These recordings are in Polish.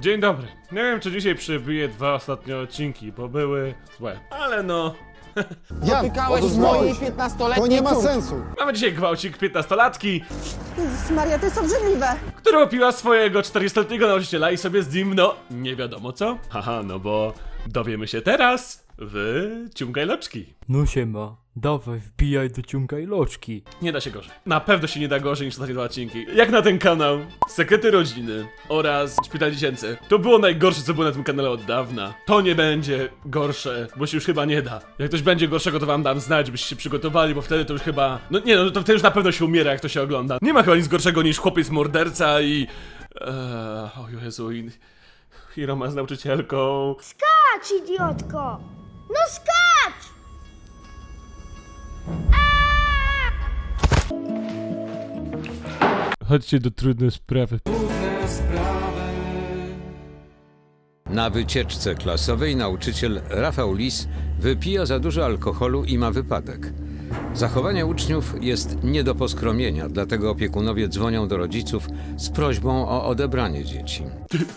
Dzień dobry. Nie wiem, czy dzisiaj przybiję dwa ostatnie odcinki, bo były złe. Ale no, Jan, Dotykałeś otóż mojej Maryś, 15-letniej To nie ma córki. sensu. mamy dzisiaj gwałcik 15-latki, Jezus Maria, to jest obrzydliwe. która opiła swojego 40-letniego nauczyciela i sobie z nim, no, nie wiadomo co. Haha, no bo dowiemy się teraz w Ciumkaj Loczki. No siema, dawaj wbijaj do ciunka i loczki. Nie da się gorzej. Na pewno się nie da gorzej niż ostatnie dwa odcinki. Jak na ten kanał, Sekrety Rodziny oraz Szpital Dziecięcy. To było najgorsze, co było na tym kanale od dawna. To nie będzie gorsze, bo się już chyba nie da. Jak coś będzie gorszego, to wam dam znać, żebyście się przygotowali, bo wtedy to już chyba... No nie, no to wtedy już na pewno się umiera, jak to się ogląda. Nie ma chyba nic gorszego niż chłopiec morderca i... Eee, o Jezu, i... I Roma z nauczycielką. Skacz, idiotko! No skacz! Chodźcie do trudnej sprawy. Na wycieczce klasowej nauczyciel Rafał Lis wypija za dużo alkoholu i ma wypadek. Zachowanie uczniów jest nie do poskromienia, dlatego opiekunowie dzwonią do rodziców z prośbą o odebranie dzieci.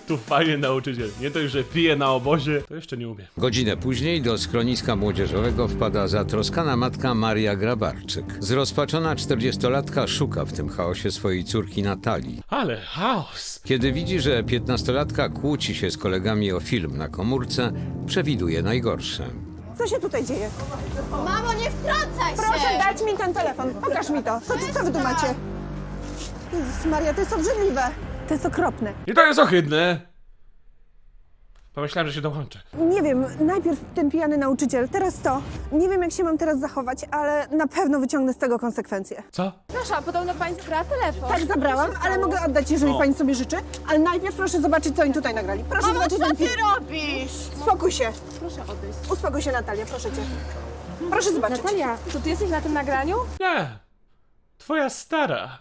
Tu fajny nauczyciel. Nie to już, że pije na obozie, to jeszcze nie umie. Godzinę później do schroniska młodzieżowego wpada zatroskana matka Maria Grabarczyk. Zrozpaczona czterdziestolatka szuka w tym chaosie swojej córki Natalii. Ale chaos. Kiedy widzi, że piętnastolatka kłóci się z kolegami o film na komórce, przewiduje najgorsze. Co się tutaj dzieje? Mamo, nie wtrącaj się! Proszę dać mi ten telefon. Pokaż mi to. Co, co wy tu macie? Jezus Maria, to jest obrzydliwe. To jest okropne. I to jest ohydne. Pomyślałem, że się dołączę. Nie wiem, najpierw ten pijany nauczyciel, teraz to. Nie wiem, jak się mam teraz zachować, ale na pewno wyciągnę z tego konsekwencje. Co? Proszę, podobno pani zabrała telefon. Tak, zabrałam, ale mogę oddać, jeżeli pani sobie życzy. Ale najpierw proszę zobaczyć, co oni tutaj nagrali. Proszę Mamo, zobaczyć co ten ty film. robisz? Spokój się. Proszę odejść. Uspokój się, Natalia, proszę cię. Proszę zobaczyć. Natalia, to ty jesteś na tym nagraniu? Nie. Twoja stara.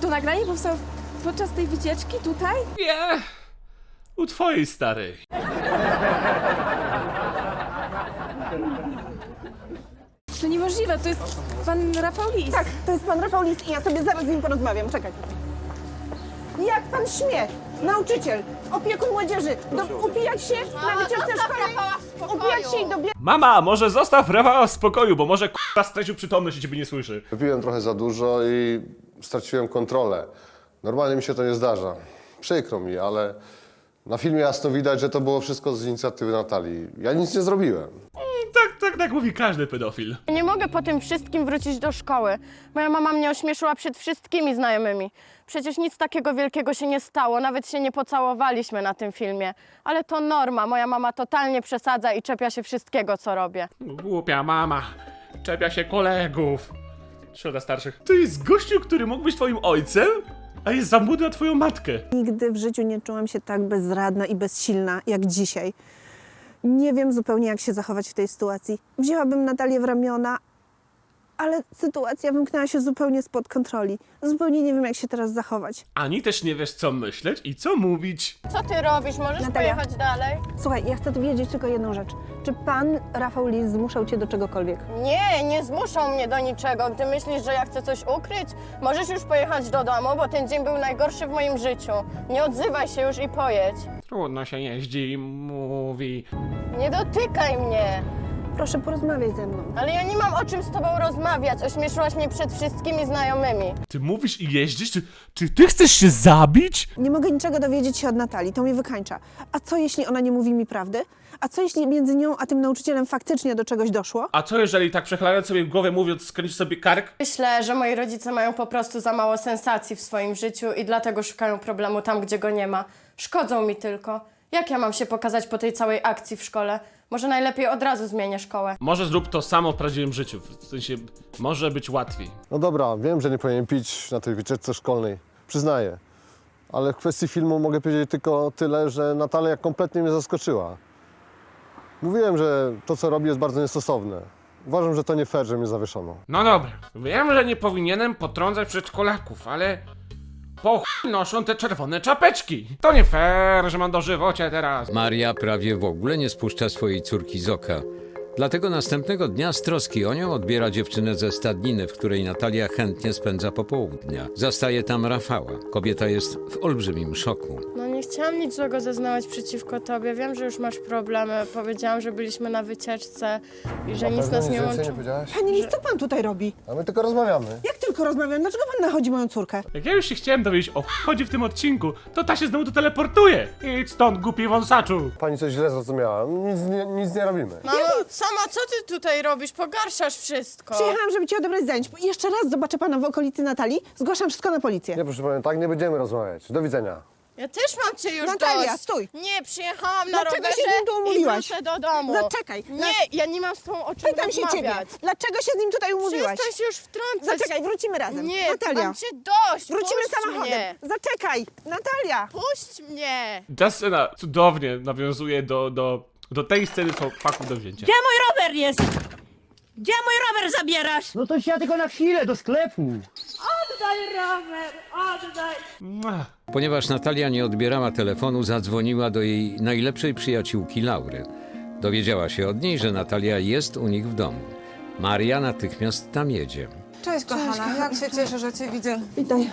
To nagranie powstało podczas tej wycieczki tutaj? Nie. U twojej starej. To niemożliwe, to jest pan Rafał Lis. Tak, to jest pan Rafał Lis i ja sobie zaraz z nim porozmawiam. Czekaj. Jak pan śmie? Nauczyciel, opiekun młodzieży, do, upijać się na wycieczce szkolnej, upijać się i dobie... Mama, może zostaw Rafała w spokoju, bo może k***a stracił przytomność i ciebie nie słyszy. Wypiłem trochę za dużo i straciłem kontrolę. Normalnie mi się to nie zdarza. Przykro mi, ale na filmie jasno widać, że to było wszystko z inicjatywy Natalii. Ja nic nie zrobiłem. Tak, tak, tak mówi każdy pedofil. Nie mogę po tym wszystkim wrócić do szkoły. Moja mama mnie ośmieszyła przed wszystkimi znajomymi. Przecież nic takiego wielkiego się nie stało, nawet się nie pocałowaliśmy na tym filmie. Ale to norma, moja mama totalnie przesadza i czepia się wszystkiego, co robię. Głupia mama. Czepia się kolegów. Środa starszych. To jest gościu, który mógł być twoim ojcem, a jest za młody na twoją matkę. Nigdy w życiu nie czułam się tak bezradna i bezsilna jak dzisiaj. Nie wiem zupełnie, jak się zachować w tej sytuacji. Wzięłabym Natalię w ramiona, ale sytuacja wymknęła się zupełnie spod kontroli. Zupełnie nie wiem, jak się teraz zachować. Ani też nie wiesz, co myśleć i co mówić. Co ty robisz? Możesz Natalia. pojechać dalej? Słuchaj, ja chcę wiedzieć tylko jedną rzecz. Czy pan Rafał Lis zmuszał cię do czegokolwiek? Nie, nie zmuszą mnie do niczego. Ty myślisz, że ja chcę coś ukryć? Możesz już pojechać do domu, bo ten dzień był najgorszy w moim życiu. Nie odzywaj się już i pojedź. Trudno się jeździ, mówi. Nie dotykaj mnie. Proszę, porozmawiaj ze mną. Ale ja nie mam o czym z tobą rozmawiać. Ośmieszyłaś mnie przed wszystkimi znajomymi. Ty mówisz i jeździsz? Czy, czy ty chcesz się zabić? Nie mogę niczego dowiedzieć się od Natalii, to mnie wykańcza. A co jeśli ona nie mówi mi prawdy? A co jeśli między nią a tym nauczycielem faktycznie do czegoś doszło? A co jeżeli tak przechlając sobie głowę mówiąc, skręcisz sobie kark? Myślę, że moi rodzice mają po prostu za mało sensacji w swoim życiu i dlatego szukają problemu tam, gdzie go nie ma. Szkodzą mi tylko. Jak ja mam się pokazać po tej całej akcji w szkole? Może najlepiej od razu zmienię szkołę. Może zrób to samo w prawdziwym życiu. W sensie, może być łatwiej. No dobra, wiem, że nie powinien pić na tej wycieczce szkolnej. Przyznaję. Ale w kwestii filmu mogę powiedzieć tylko tyle, że Natalia kompletnie mnie zaskoczyła. Mówiłem, że to, co robi, jest bardzo niestosowne. Uważam, że to nie fair, że mnie zawieszono. No dobra, wiem, że nie powinienem potrącać przedszkolaków, ale po chuj noszą te czerwone czapeczki. To nie fair, że mam dożywocie teraz. Maria prawie w ogóle nie spuszcza swojej córki z oka. Dlatego następnego dnia z troski o nią odbiera dziewczynę ze stadniny, w której Natalia chętnie spędza popołudnia. Zastaje tam Rafała. Kobieta jest w olbrzymim szoku. No nie chciałam nic złego zeznawać przeciwko tobie. Wiem, że już masz problemy. Powiedziałam, że byliśmy na wycieczce i że nic nas nie łączy. powiedziałaś? Panie Lis, co pan tutaj robi? A my tylko rozmawiamy. Jak tylko rozmawiam, dlaczego pan nachodzi moją córkę? Jak ja już się chciałem dowiedzieć o chodzi w tym odcinku, to ta się znowu tu teleportuje. Idź stąd, głupi wąsaczu. Pani coś źle zrozumiała. Nic nie, nic nie robimy. Mamo, sama co ty tutaj robisz? Pogarszasz wszystko. Przyjechałam, żeby ci odebrać zajęć. Jeszcze raz zobaczę pana w okolicy Natalii, zgłaszam wszystko na policję. Nie, proszę pani, tak nie będziemy rozmawiać. Do widzenia. Ja też mam cię już Natalia, dość. stój. Nie, przyjechałam na Dlaczego rowerze się z nim tu umówiłaś? i wrócę do domu. Zaczekaj. Nie, ja nie mam z tobą o czym Pytam się ciebie, rozmawiać. dlaczego się z nim tutaj umówiłaś? Przestań się już wtrącać. Zaczekaj, wrócimy razem. Nie, Natalia, mam cię dość. wrócimy Puść samochodem. Mnie. Zaczekaj, Natalia. Puść mnie. Ta scena cudownie nawiązuje do, do, do tej sceny, co paku do wzięcia. Gdzie mój rower jest? Gdzie mój rower zabierasz? No to ja tylko na chwilę do sklepu. Oddaj rower, oddaj. Mua. Ponieważ Natalia nie odbierała telefonu, zadzwoniła do jej najlepszej przyjaciółki Laury. Dowiedziała się od niej, że Natalia jest u nich w domu. Maria natychmiast tam jedzie. Cześć kochana, jak się cieszę, że cię widzę. Witaj.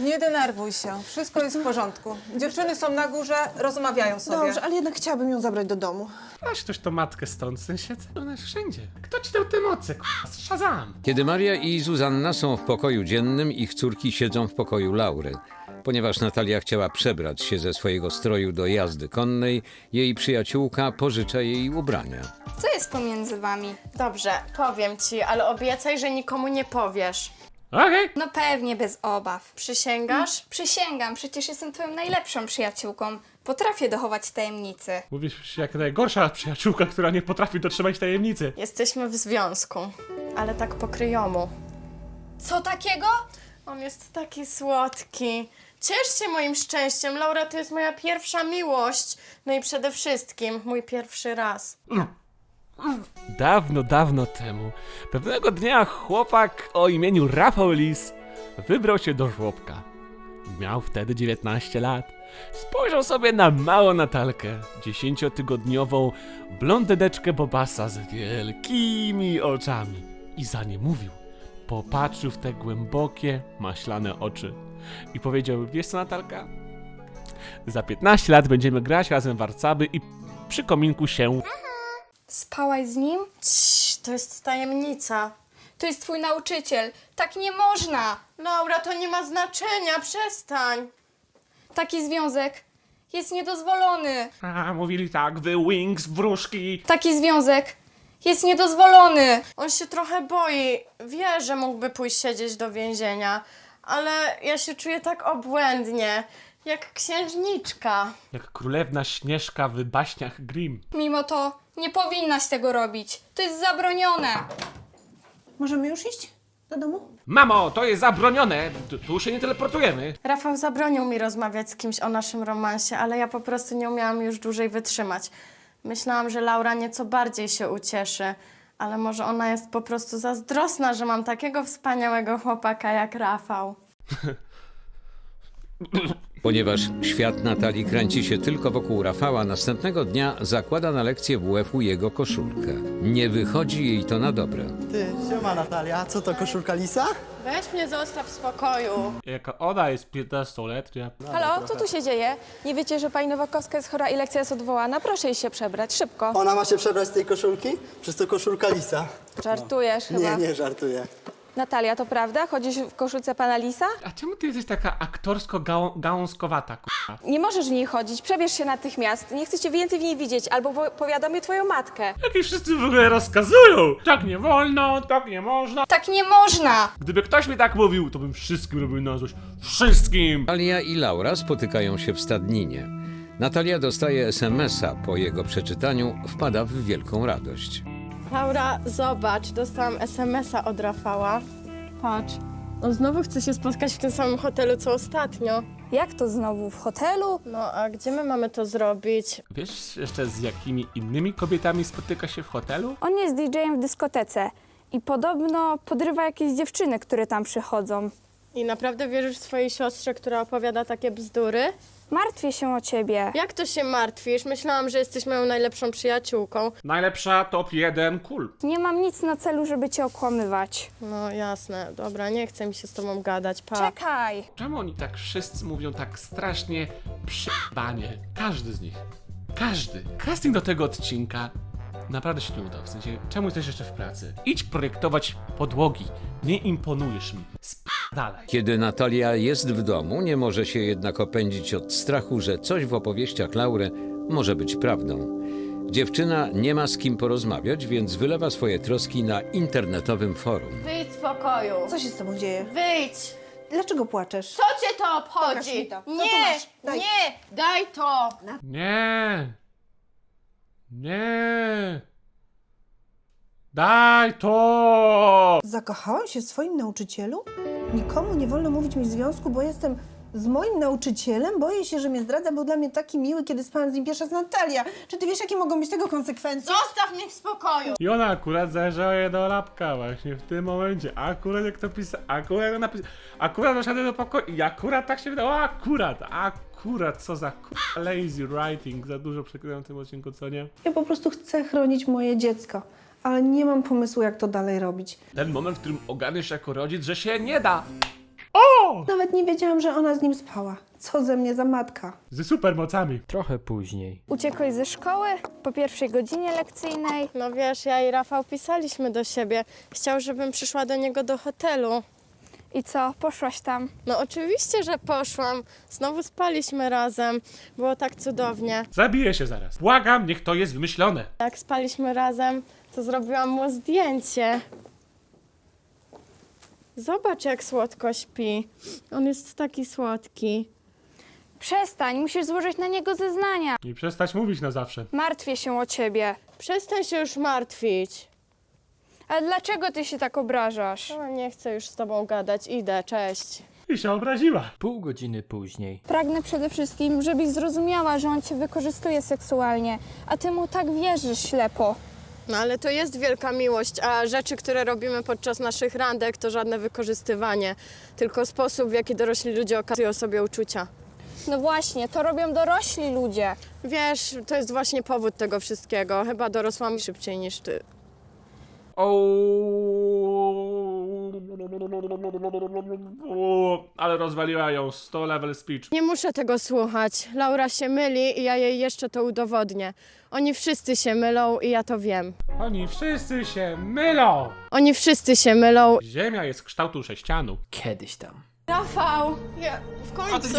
Nie denerwuj się, wszystko jest w porządku. Dziewczyny są na górze, rozmawiają sobie. Dobrze, ale jednak chciałabym ją zabrać do domu. Weź ktoś to matkę stąd, w sensie, ona jest wszędzie. Kto ci dał te moce, k***a? Shazam! Kiedy Maria i Zuzanna są w pokoju dziennym, ich córki siedzą w pokoju Laury. Ponieważ Natalia chciała przebrać się ze swojego stroju do jazdy konnej, jej przyjaciółka pożycza jej ubrania. Co jest pomiędzy wami? Dobrze, powiem ci, ale obiecaj, że nikomu nie powiesz. Okej. No pewnie bez obaw. Przysięgasz? Przysięgam, przecież jestem twoją najlepszą przyjaciółką. Potrafię dochować tajemnicy. Mówisz jak najgorsza przyjaciółka, która nie potrafi dotrzymać tajemnicy. Jesteśmy w związku, ale tak po kryjomu. Co takiego? On jest taki słodki. Ciesz się moim szczęściem. Laura to jest moja pierwsza miłość. No i przede wszystkim mój pierwszy raz. Dawno, dawno temu, pewnego dnia chłopak o imieniu Rafał Lis wybrał się do żłobka. Miał wtedy 19 lat. Spojrzał sobie na małą Natalkę, dziesięciotygodniową blondyneczkę Bobasa z wielkimi oczami. I za nie mówił. Popatrzył w te głębokie, maślane oczy i powiedział, wiesz co Natalka? Za 15 lat będziemy grać razem w warcaby i przy kominku się Spałaś z nim? Cii, to jest tajemnica. To jest twój nauczyciel. Tak nie można. Laura, to nie ma znaczenia, przestań. Taki związek jest niedozwolony. A, mówili tak, wy wings, wróżki. Taki związek jest niedozwolony. On się trochę boi. Wie, że mógłby pójść siedzieć do więzienia, ale ja się czuję tak obłędnie, jak księżniczka. Jak królewna Śnieżka w baśniach Grimm. Mimo to nie powinnaś tego robić. To jest zabronione. Możemy już iść do domu? Mamo, to jest zabronione! Tu, tu się nie teleportujemy. Rafał zabronił mi rozmawiać z kimś o naszym romansie, ale ja po prostu nie umiałam już dłużej wytrzymać. Myślałam, że Laura nieco bardziej się ucieszy, ale może ona jest po prostu zazdrosna, że mam takiego wspaniałego chłopaka jak Rafał. Ponieważ świat Natalii kręci się tylko wokół Rafała, następnego dnia zakłada na lekcję WF-u jego koszulkę. Nie wychodzi jej to na dobre. Ty, siema Natalia, co to koszulka lisa? Weź mnie zostaw w spokoju. Jaka ona jest 15-letnia. Halo, co tu się dzieje? Nie wiecie, że pani Nowakowska jest chora i lekcja jest odwołana? Proszę jej się przebrać, szybko. Ona ma się przebrać z tej koszulki? Przecież to koszulka lisa. Żartujesz chyba. Nie, nie, żartuję. Natalia, to prawda? Chodzisz w koszulce pana Lisa? A czemu ty jesteś taka aktorsko-gałązkowata, k***a? Nie możesz w niej chodzić, przebierz się natychmiast. Nie chcę cię więcej w niej widzieć, albo wo- powiadomię twoją matkę. Jakie wszyscy w ogóle rozkazują! Tak nie wolno, tak nie można. Tak nie można. Gdyby ktoś mi tak mówił, to bym wszystkim robił na złość. Wszystkim! Natalia i Laura spotykają się w stadninie. Natalia dostaje SMS-a. Po jego przeczytaniu wpada w wielką radość. Laura, zobacz, dostałam SMS-a od Rafała. Patrz. On znowu chce się spotkać w tym samym hotelu co ostatnio. Jak to znowu? W hotelu? No a gdzie my mamy to zrobić? Wiesz jeszcze z jakimi innymi kobietami spotyka się w hotelu? On jest DJ-em w dyskotece i podobno podrywa jakieś dziewczyny, które tam przychodzą. I naprawdę wierzysz swojej siostrze, która opowiada takie bzdury? Martwię się o ciebie. Jak to się martwisz? Myślałam, że jesteś moją najlepszą przyjaciółką. Najlepsza top 1 kul. Nie mam nic na celu, żeby cię okłamywać. No jasne, dobra, nie chcę mi się z tobą gadać, pa. Czekaj! Czemu oni tak wszyscy mówią tak strasznie przyjebanie? Każdy z nich. Każdy. Casting do tego odcinka naprawdę się nie udał. W sensie, czemu jesteś jeszcze w pracy? Idź projektować podłogi. Nie imponujesz mi. Dalej. Kiedy Natalia jest w domu, nie może się jednak opędzić od strachu, że coś w opowieściach Laury może być prawdą. Dziewczyna nie ma z kim porozmawiać, więc wylewa swoje troski na internetowym forum. Wyjdź z pokoju. Co się z tobą dzieje? Wyjdź! Dlaczego płaczesz? Co cię to obchodzi? Pokaż mi to. Co tu Nie, masz? Daj. nie, daj to! Nie. Nie. Daj to! Zakochałam się w swoim nauczycielu? Nikomu nie wolno mówić mi w związku, bo jestem z moim nauczycielem? Boję się, że mnie zdradza. Był dla mnie taki miły, kiedy spałam z nim pierwsza z Natalia. Czy ty wiesz, jakie mogą być tego konsekwencje? Zostaw mnie w spokoju! I ona akurat zajrzała do lapka właśnie w tym momencie. Akurat jak to pisał, akurat napis, akurat doszedłem do pokoju i akurat tak się wydało, akurat, akurat, co za k- lazy writing, za dużo przekryłem w tym odcinku, co nie? Ja po prostu chcę chronić moje dziecko, ale nie mam pomysłu, jak to dalej robić. Ten moment, w którym ogarniesz jako rodzic, że się nie da. Nawet nie wiedziałam, że ona z nim spała. Co ze mnie za matka? Ze supermocami. Trochę później. Uciekłeś ze szkoły po pierwszej godzinie lekcyjnej. No wiesz, ja i Rafał pisaliśmy do siebie. Chciał, żebym przyszła do niego do hotelu. I co, poszłaś tam? No oczywiście, że poszłam. Znowu spaliśmy razem. Było tak cudownie. Zabiję się zaraz. Błagam, niech to jest wymyślone. Jak spaliśmy razem, to zrobiłam mu zdjęcie. Zobacz, jak słodko śpi. On jest taki słodki. Przestań, musisz złożyć na niego zeznania. I przestać mówić na zawsze. Martwię się o ciebie. Przestań się już martwić. Ale dlaczego ty się tak obrażasz? O, nie chcę już z tobą gadać. Idę, cześć. I się obraziła. Pół godziny później. Pragnę przede wszystkim, żebyś zrozumiała, że on cię wykorzystuje seksualnie, a ty mu tak wierzysz ślepo. No ale to jest wielka miłość, a rzeczy, które robimy podczas naszych randek, to żadne wykorzystywanie, tylko sposób, w jaki dorośli ludzie okazują sobie uczucia. No właśnie, to robią dorośli ludzie. Wiesz, to jest właśnie powód tego wszystkiego. Chyba dorosłam szybciej niż ty. O, ale rozwaliła ją 100 level speech. Nie muszę tego słuchać. Laura się myli i ja jej jeszcze to udowodnię. Oni wszyscy się mylą i ja to wiem. Oni wszyscy się mylą. Oni wszyscy się mylą. Ziemia jest kształtu sześcianu. Kiedyś tam. Rafał! Ja w końcu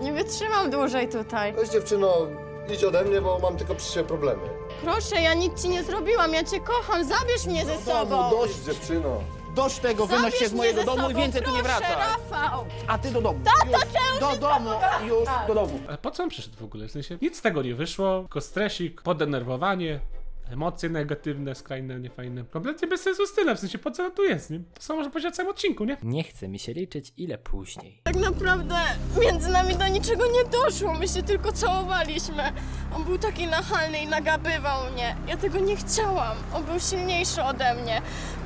nie wytrzymam dłużej tutaj. Weź dziewczyno, idź ode mnie, bo mam tylko przy siebie problemy. Proszę, ja nic ci nie zrobiłam, ja cię kocham, zabierz mnie ze sobą! No dość dziewczyno. Dość tego, wynoś się z mojego domu i więcej tu nie. Rafał! A ty do domu. Tato, Już. Do domu, już do domu. Ale po co on przyszedł w ogóle? W sensie nic z tego nie wyszło, tylko stresik, podenerwowanie, emocje negatywne, skrajne, niefajne. Kompletnie bez sensu style, w sensie po co on tu jest, nie? To samo może powiedzieć o całym odcinku, nie? Nie chce mi się liczyć ile później. Tak naprawdę między nami do niczego nie doszło, my się tylko całowaliśmy. On był taki nachalny i nagabywał mnie. Ja tego nie chciałam. On był silniejszy ode mnie.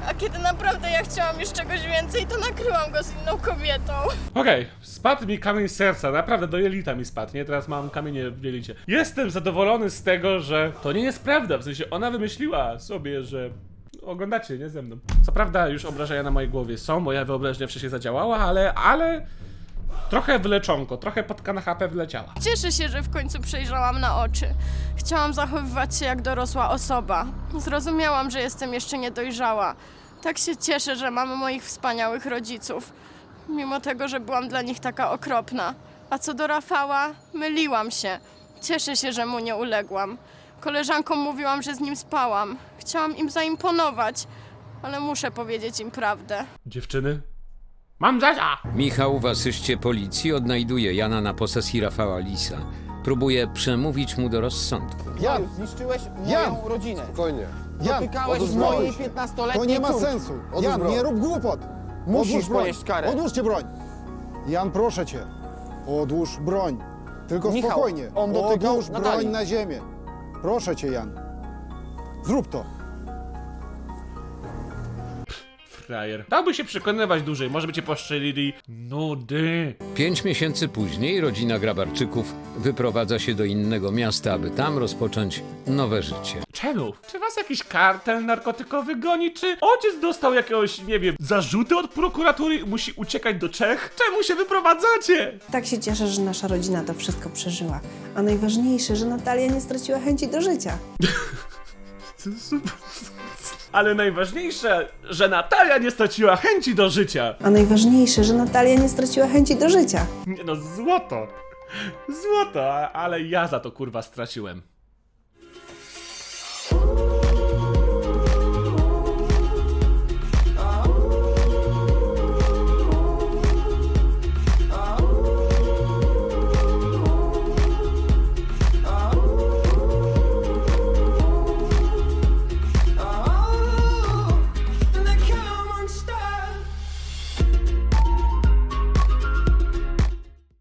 A kiedy naprawdę ja chciałam już czegoś więcej, to nakryłam go z inną kobietą. Okej, spadł mi kamień serca, naprawdę do jelita mi spadł, nie? Teraz mam kamienie w jelicie. Jestem zadowolony z tego, że to nie jest prawda, w sensie ona wymyśliła sobie, że oglądacie, nie ze mną. Co prawda już obrażenia na mojej głowie są, moja wyobraźnia wcześniej zadziałała, ale, ale... Trochę wyleczonko, trochę podka na HP wleciała. Cieszę się, że w końcu przejrzałam na oczy. Chciałam zachowywać się jak dorosła osoba. Zrozumiałam, że jestem jeszcze niedojrzała. Tak się cieszę, że mam moich wspaniałych rodziców. Mimo tego, że byłam dla nich taka okropna. A co do Rafała, myliłam się. Cieszę się, że mu nie uległam. Koleżankom mówiłam, że z nim spałam. Chciałam im zaimponować, ale muszę powiedzieć im prawdę. Dziewczyny? Mam Zazia! Michał w asyście policji odnajduje Jana na posesji Rafała Lisa. Próbuje przemówić mu do rozsądku. Jan, zniszczyłeś moją Jan! rodzinę. Spokojnie. Dotykałeś oduzbroj mojej się. 15-letniej To nie ma córki. sensu. Odłóż Jan, broń. nie rób głupot. Musisz Odłóż broń. ponieść karę. Odłóżcie broń. Jan, proszę cię. Odłóż broń. Tylko Michał, spokojnie. on dotykał Odłóż broń Natalii. na ziemię. Proszę cię, Jan. Zrób to. Frajer. Dałby się przekonywać dłużej, może by cię poszczelili. Nudy. Pięć miesięcy później rodzina Grabarczyków wyprowadza się do innego miasta, aby tam rozpocząć nowe życie. Czemu? Czy was jakiś kartel narkotykowy goni, czy ojciec dostał jakiegoś, nie wiem, zarzuty od prokuratury i musi uciekać do Czech? Czemu się wyprowadzacie? Tak się cieszę, że nasza rodzina to wszystko przeżyła. A najważniejsze, że Natalia nie straciła chęci do życia. Ale najważniejsze, że Natalia nie straciła chęci do życia. A najważniejsze, że Natalia nie straciła chęci do życia. Nie no, złoto. Złoto, a- ale ja za to kurwa straciłem.